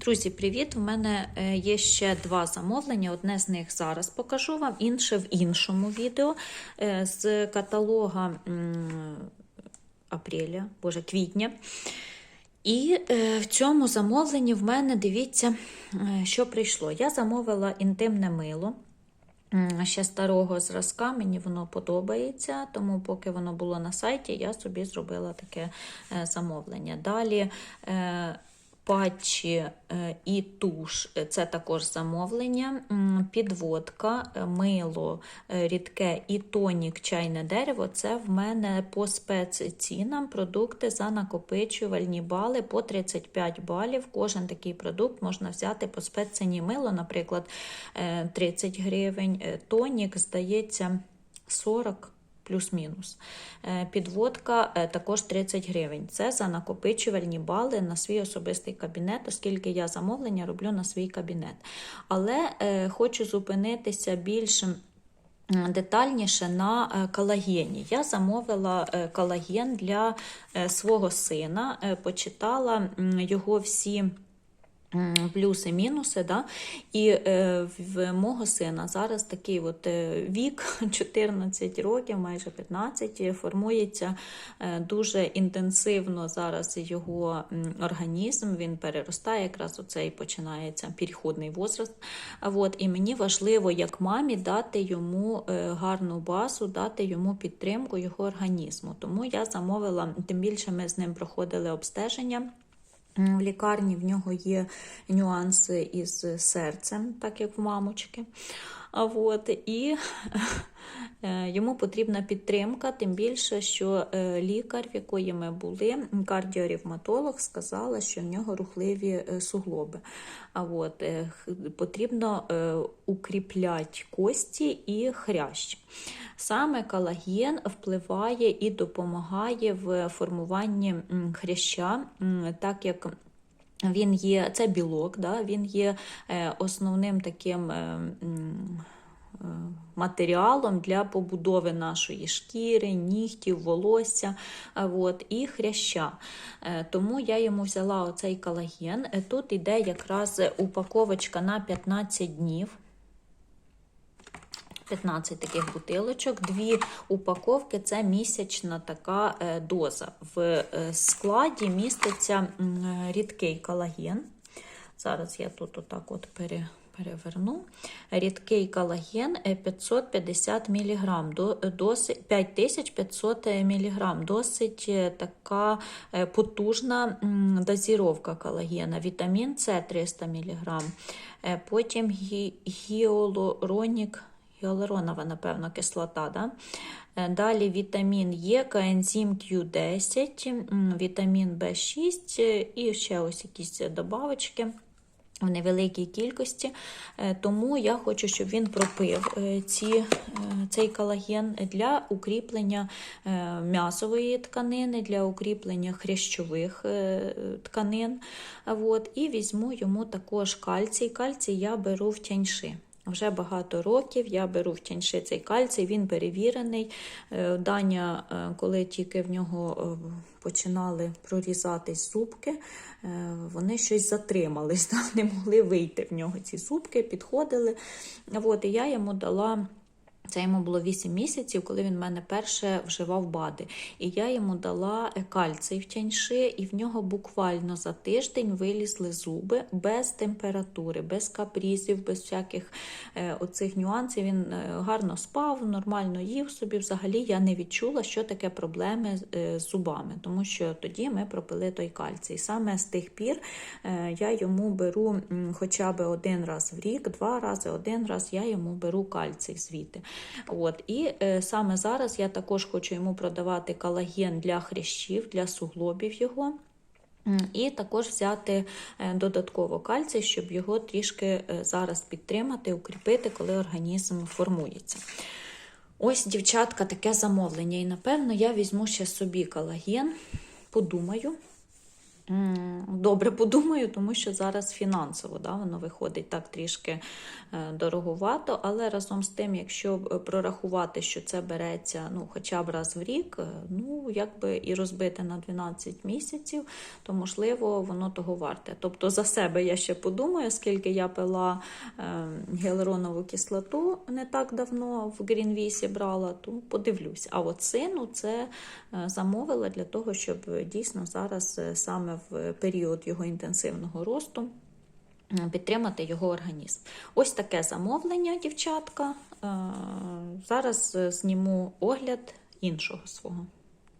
Друзі, привіт! У мене е, є ще два замовлення. Одне з них зараз покажу вам, інше в іншому відео е, з каталога апреля, боже, квітня. І е, в цьому замовленні в мене дивіться, що прийшло. Я замовила інтимне мило. Ще старого зразка, мені воно подобається, тому поки воно було на сайті, я собі зробила таке замовлення. Далі патчі е, і туш це також замовлення. Підводка, е, мило е, рідке і тонік чайне дерево. Це в мене по спеццінам продукти за накопичувальні бали по 35 балів. Кожен такий продукт можна взяти по спецціні мило, наприклад, е, 30 гривень, тонік, здається, 40 плюс-мінус. Е, Підводка е, також 30 гривень. Це за накопичувальні бали на свій особистий кабінет, оскільки я замовлення роблю на свій кабінет. Але е, хочу зупинитися більш детальніше на колагені. Я замовила колаген для свого сина, почитала його всі. М, Плюси, мінуси, да? і е, в мого сина зараз такий от е, вік 14 років, майже 15, е, формується е, дуже інтенсивно зараз його організм, він переростає, якраз оцей починається переходний возраст. От, і мені важливо, як мамі, дати йому е, гарну базу, дати йому підтримку його організму. Тому я замовила, тим більше ми з ним проходили обстеження. В лікарні в нього є нюанси із серцем, так як в мамочки. А от, і йому потрібна підтримка, тим більше, що е, лікар, в якої ми були, кардіоревматолог, сказала, що в нього рухливі е, суглоби. А от, е, потрібно е, укріпляти кості і хрящ. Саме колаген впливає і допомагає в формуванні хряща, так як він є, це білок, да, він є е, основним таким. Е, е, Матеріалом для побудови нашої шкіри, нігтів, волосся от, і хряща. Е, Тому я йому взяла оцей колаген. Е, Тут іде якраз упаковочка на 15 днів. 15 таких бутилочок, дві упаковки це місячна така е, доза. В е, складі міститься е, рідкий колаген. Зараз я тут отак от пере, переверну. Рідкий колаген е, 550 мг, досить, 5500 мг. Досить е, така е, потужна дозіровка колагена. Вітамін С 300 мг. Е, Потім гі, гіалуронік гіалуронова, напевно, кислота. Да? Е, Далі вітамін Е, коензим Q10, вітамін В6 е, і ще ось якісь добавочки. В невеликій кількості, Е, тому я хочу, щоб він пропив е, ці, е, цей колаген для укріплення м'ясової тканини, для укріплення хрящових тканин. От, і візьму йому також кальцій. Кальцій я беру в тяньши. Вже багато років я беру в тяньши цей кальцій, він перевірений. Е, Даня, е, коли тільки в нього е, починали прорізатись зубки, вони щось затримались, не могли вийти в нього ці зубки, підходили. От, і я йому дала. Це йому було 8 місяців, коли він в мене перше вживав БАДи. І я йому дала кальцій в тяньши, і в нього буквально за тиждень вилізли зуби без температури, без капрізів, без всяких е, оцих нюансів. Він е, гарно спав, нормально їв собі. Взагалі я не відчула, що таке проблеми е, з зубами, тому що тоді ми пропили той кальцій. Саме з тих пір е, я йому беру хоча б один раз в рік, два рази, один раз я йому беру кальцій звідти. От. І е, саме зараз я також хочу йому продавати колаген для хрящів, для суглобів його. І також взяти е, додатково кальцій, щоб його трішки е, зараз підтримати, укріпити, коли організм формується. Ось, дівчатка, таке замовлення. І напевно я візьму ще собі колаген, подумаю. Добре подумаю, тому що зараз фінансово да, воно виходить так трішки е, дороговато, але разом з тим, якщо е, прорахувати, що це береться ну, хоча б раз в рік, е, ну якби і розбити на 12 місяців, то можливо воно того варте. Тобто за себе я ще подумаю, скільки я пила гіалуронову кислоту не так давно в Грінвісі брала, то подивлюсь. А от сину це замовила для того, щоб дійсно зараз саме в період його інтенсивного росту е, підтримати його організм. Ось таке замовлення, дівчатка. Е, Зараз зніму огляд іншого свого.